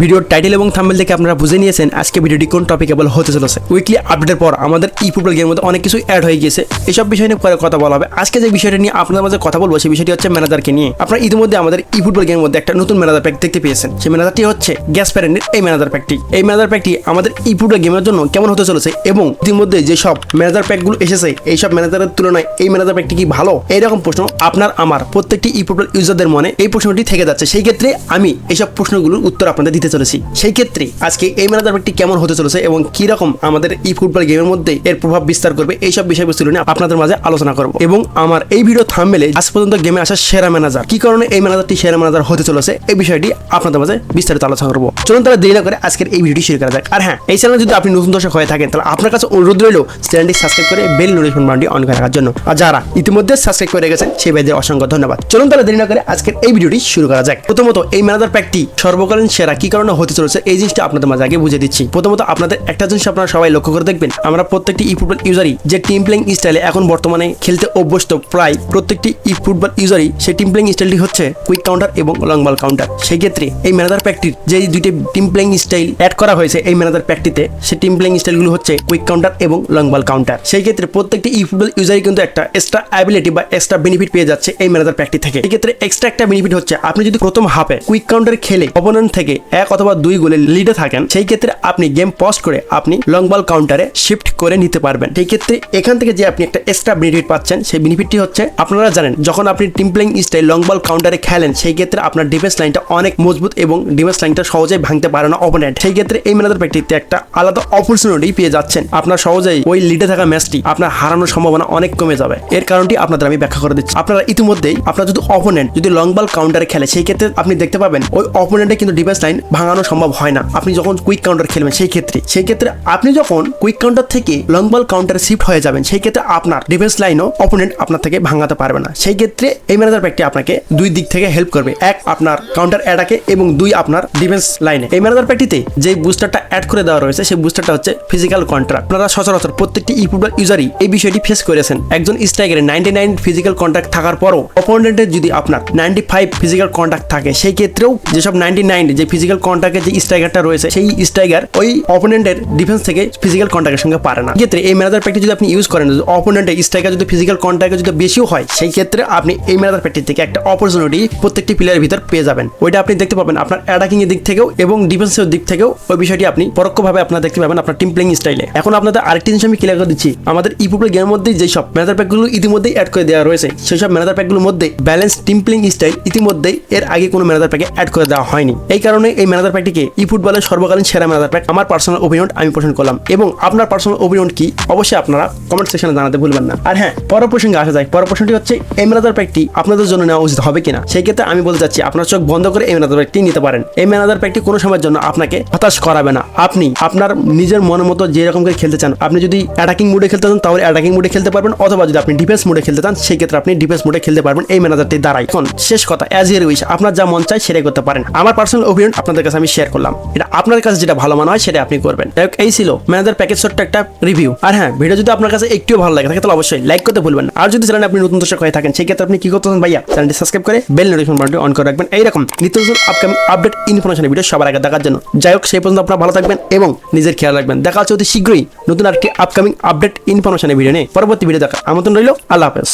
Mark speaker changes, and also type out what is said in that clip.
Speaker 1: ভিডিওর টাইটেল এবং থাম্বেল থেকে আপনারা বুঝে নিয়েছেন আজকে ভিডিওটি কোন টপিকেবল হতে চলেছে। উইকলি আপডেটের পর আমাদের ই ফুটবল গেমের মধ্যে অনেক কিছু অ্যাড হয়ে গিয়েছে। এইসব বিষয় নিয়ে পরে কথা বলা হবে। আজকে যে বিষয়টা নিয়ে আপনাদের মাঝে কথা বলব সেই বিষয়টি হচ্ছে ম্যানেজারকে নিয়ে। আপনারা ইতিমধ্যে আমাদের ই ফুটবল গেমের মধ্যে একটা নতুন ম্যানেজার প্যাক দেখতে পেয়েছেন। সেই ম্যানেজারটি হচ্ছে গ্যাস প্যারেন্টের এই ম্যানেজার প্যাকটি এই ম্যানেজার প্যাকটি আমাদের ই ফুটবল গেমের জন্য কেমন হতে চলেছে এবং ইতিমধ্যে যেসব ম্যানেজার প্যাকগুলো এসেছে এই সব ম্যানেজারের তুলনায় এই ম্যানেজার প্যাকটি কি ভালো? এইরকম প্রশ্ন আপনার, আমার প্রত্যেকটি ই ফুটবল ইউজারদের মনে এই প্রশ্নটি থেকে যাচ্ছে। সেই ক্ষেত্রে আমি এইসব প্রশ্নগুলোর উত্তর আপনাদের দিতে চলেছি। সেই ক্ষেত্রে আজকে এই ম্যানেজার প্যাকটি কেমন হতে চলেছে এবং কি রকম আমাদের ই ফুটবল গেমের মধ্যে এর প্রভাব বিস্তার করবে, এইসব বিষয়বস্তু নিয়ে আপনাদের মাঝে আলোচনা করব। এবং আমার এই ভিডিও থামবেলে আজ পর্যন্ত গেমে আসা সেরা ম্যানেজার, কি কারণে এই ম্যানেজারটি সেরা ম্যানেজার হতে চলেছে, এই বিষয়টি আপনাদের মাঝে বিস্তারিত আলোচনা করব। চলুন তাহলে দেরি না করে আজকের এই ভিডিওটি শুরু করা যাক। আর হ্যাঁ এই চ্যানেলে যদি আপনি নতুন দর্শক হয়ে থাকেন, তাহলে আপনার কাছে অনুরোধ রইল চ্যানেলটি সাবস্ক্রাইব করে বেল নোটিফিকেশন বাটনটি অন করে রাখার জন্য। আর যারা ইতিমধ্যে সাবস্ক্রাইব করে রেখেছেন সেই ভাইদের অসংখ্য ধন্যবাদ। চলুন তাহলে দেরি না করে আজকের এই ভিডিওটি শুরু করা যাক। প্রথমত এই ম্যানেজার প্যাকটি সর্বকালীন সেরা, কি কারণে হতে চলেছে, এই জিনিসটা আপনাদের মাঝে আগে বুঝে দিচ্ছি। প্রথমত, আপনাদের একটা জিনিস আপনারা সবাই লক্ষ্য করে দেখবেন, আমরা প্রত্যেকটি ই ফুটবল ইউজারই যে টিম প্লেইং স্টাইলে এখন বর্তমানে খেলতে অভ্যস্ত প্রায় প্রত্যেকটি ই ফুটবল ইউজারই সেই টিম প্লেইং স্টাইলটি হচ্ছে কুইক কাউন্টার এবং লং বল কাউন্টার সেই ক্ষেত্রে এই ম্যানেজার প্যাকটির যে দুইটি টিম প্লেইং স্টাইল অ্যাড করা হয়েছে এই ম্যানেজার প্যাকটিতে সেই টিম প্লেইং স্টাইলগুলো হচ্ছে কুইক কাউন্টার এবং লং বল কাউন্টার সেই ক্ষেত্রে প্রত্যেকটি ই ফুটবল ইউজারই কিন্তু একটা এক্সট্রা অ্যাবিলিটি বা এক্সট্রা বেনিফিট পেয়ে যাচ্ছে এই ম্যানেজার প্যাকটি থেকে। এই ক্ষেত্রে এক্সট্রা একটা বেনিফিট হচ্ছে, আপনি যদি প্রথম হাফে কুইক কাউন্টার খেলে অপোনেন্ট থেকে এক অথবা দুই গোলে লিডে থাকেন, সেই ক্ষেত্রে আপনি গেম পজ করে আপনি লং বল কাউন্টারে শিফট করে নিতে পারবেন। সেই ক্ষেত্রে এখান থেকে যে আপনি একটা এক্সট্রা বেনিফিট পাচ্ছেন, সেই বেনিফিটটি হচ্ছে, আপনারা জানেন, যখন আপনি team playing style long ball কাউন্টারে খেলেন, সেই ক্ষেত্রে আপনার ডিফেন্স লাইনটা অনেক মজবুত এবং ডিফেন্স লাইনটা সহজেই ভাঙতে পারে না অপোনেন্ট সেই ক্ষেত্রে এই ম্যানেজার প্র্যাকটিতে একটা আলাদা অপরচুনিটি পেয়ে যাচ্ছেন। আপনার সহজেই ওই লিডে থাকা ম্যাচটি আপনার হারানোর সম্ভাবনা অনেক কমে যাবে। এর কারণটি আপনাদের আমি ব্যাখ্যা করে দিচ্ছি। আপনারা ইতিমধ্যেই, আপনার যদি অপোনেন্ট যদি লং বল কাউন্টারে খেলে, সেই ক্ষেত্রে আপনি দেখতে পাবেন, ওই অপোনেন্টে কিন্তু ডিফেন্স লাইন ভাঙানো সম্ভব হয় না। আপনি যখন কুইক কাউন্টার খেলবেন, সেই ক্ষেত্রে সেই ক্ষেত্রে আপনি যখন কুইক কাউন্টার থেকে লং বল কাউন্টারে শিফট হয়ে যাবেন, সেই ক্ষেত্রে আপনার ডিফেন্স লাইনও অপোনেন্ট আপনার থেকে ভাঙাতে পারবে না। সেই ক্ষেত্রে এই ম্যানেজার প্যাকটি আপনাকে দুই দিক থেকে হেল্প করবে। এক, আপনার কাউন্টার অ্যাটাকে এবং দুই, আপনার ডিফেন্স লাইনে এই ম্যানেজার প্যাকটিতে যে বুস্টারটা অ্যাড করে দেওয়া রয়েছে, সেই বুস্টারটা হচ্ছে ফিজিক্যাল কন্ট্রাক্ট আপনারা সচরাচর প্রত্যেকটি ই ফুটবল ইউজারই এই বিষয়টি ফেস করেছেন। একজন স্ট্রাইকারে নাইনটি নাইন ফিজিক্যাল কন্ট্রাক্ট থাকার পরও অপোনেন্টের যদি আপনার নাইনটি ফাইভ ফিজিক্যাল কন্ট্যাক্ট থাকে, সেই ক্ষেত্রেও যেসব নাইনটি নাইন যে ফিজিক্যাল কন্ট্যাক্টের যে স্ট্রাইকারটা রয়েছে, সেই স্ট্রাইকার ওই অপোনেন্টের ডিফেন্স থেকে ফিজিক্যাল কন্ট্যাক্টের সঙ্গে পারে না। ক্ষেত্রে এই ম্যানেজার প্যাকটি যদি আপনি ইউজ করেন অপোনেন্টের স্ট্রাইকার যদি ফিজিক্যাল কন্ট্যাক্ট যদি বেশিও হয়, সেই ক্ষেত্রে আপনি এই ম্যানেজার প্যাকটি থেকে একটা অপরচুনিটি প্রত্যেকটি প্লেয়ারের ভিতর পেয়ে যাবেন। ওইটা আপনি দেখতে পাবেন আপনার অ্যাটাকিং এর দিক থেকেও এবং ডিফেন্সের দিক থেকেও ওই বিষয়টি আপনি পরোক্ষভাবে আপনার দেখতে পাবেন আপনার টিম প্লেইং স্টাইলে এখন আপনাদের আরেকটি জিনিস আমি ক্লিয়ার করে দিচ্ছি। আমাদের ই ফুটবল গেমের মধ্যেই যেই সব ম্যানেজার প্যাকগুলো ইতিমধ্যেই অ্যাড করে দেওয়া রয়েছে সেই সব ম্যানেজার প্যাকগুলোর মধ্যে ব্যালেন্স টিম প্লেইং স্টাইল ইতিমধ্যেই এর আগে কোনো ম্যানেজার প্যাকে অ্যাড করে দেওয়া হয়নি। এই কারণে এই ম্যানেজার প্যাকটিকে ই ফুটবলের সর্বকালীন সেরা ম্যানেজার প্যাক আমার পার্সোনাল ওপিনিয়ন আমি পোষণ করলাম। এবং আপনার পার্সোনাল ওপিনিয়ন কি, অবশ্যই আপনারা কমেন্ট সেকশনে জানাতে ভুলবেন না। আর হ্যাঁ পর প্রসঙ্গে আসা যায় পর প্রশ্নটি হচ্ছে, এই ম্যানেজার প্যাকটি আপনাদের জন্য নেওয়া উচিত হবে কিনা? সেই ক্ষেত্রে আমি বলতে চাচ্ছি, আপনার চোখ বন্ধ করে এই ম্যানেজার প্যাকটি নিতে পারেন। এই ম্যানেজার প্যাকটি কোনো সময়ের জন্য আপনাকে হতাশ করাবে না। আপনি আপনার নিজের মনের মতো যে রকম করে খেলতে চান, আপনি যদি অ্যাটাকিং মুডে খেলতে চান, তাহলে অ্যাটাকিং মুডে খেলতে পারবেন। অথবা যদি আপনি ডিফেন্স মুডে খেলতে চান, সেই ক্ষেত্রে আপনি ডিফেন্স মুডে খেলতে পারবেন। এই ম্যানেজারটি দ্বারাই। এখন শেষ কথা অ্যাজ ইয়ার উইশ আপনার যা মন চায় সেটাই করতে পারেন। আমার পার্সোনাল ওপিনিয়ন আপনাদের কাছে আমি শেয়ার করলাম। এটা আপনার কাছে যেটা ভালো মনে হয়, সেটা আপনি করবেন। এই ছিল ম্যানেজার প্যাকেজ ছোট্ট একটা রিভিউ আর হ্যাঁ ভিডিও যদি আপনার কাছে একটু ভালো লাগে থাকে তাহলে অবশ্যই লাইক করতে ভুলবেন আর যদি চ্যানেলে আপনি নতুন দর্শক হয়ে থাকেন সেই ক্ষেত্রে আপনি কি করতে চান ভাইয়া? চ্যানেলটি সাবস্ক্রাইব করে বেল নোটিফিকেশন বাটনটি অন করে রাখবেন। এইরকম নিত্য নতুন আপকামিং আপডেট ইনফরমেশন ভিডিও সবার আগে দেখার জন্য। যাই হোক, সেই পর্যন্ত আপনারা ভালো থাকবেন এবং নিজের খেয়াল রাখবেন। দেখা হচ্ছে অতি শীঘ্রই নতুন আরেকটি আপকামিং আপডেট ইনফরমেশনের ভিডিও নিয়ে। পরবর্তী ভিডিও দেখা আমন্ত্রণ রইল। আল্লাহ হাফেজ।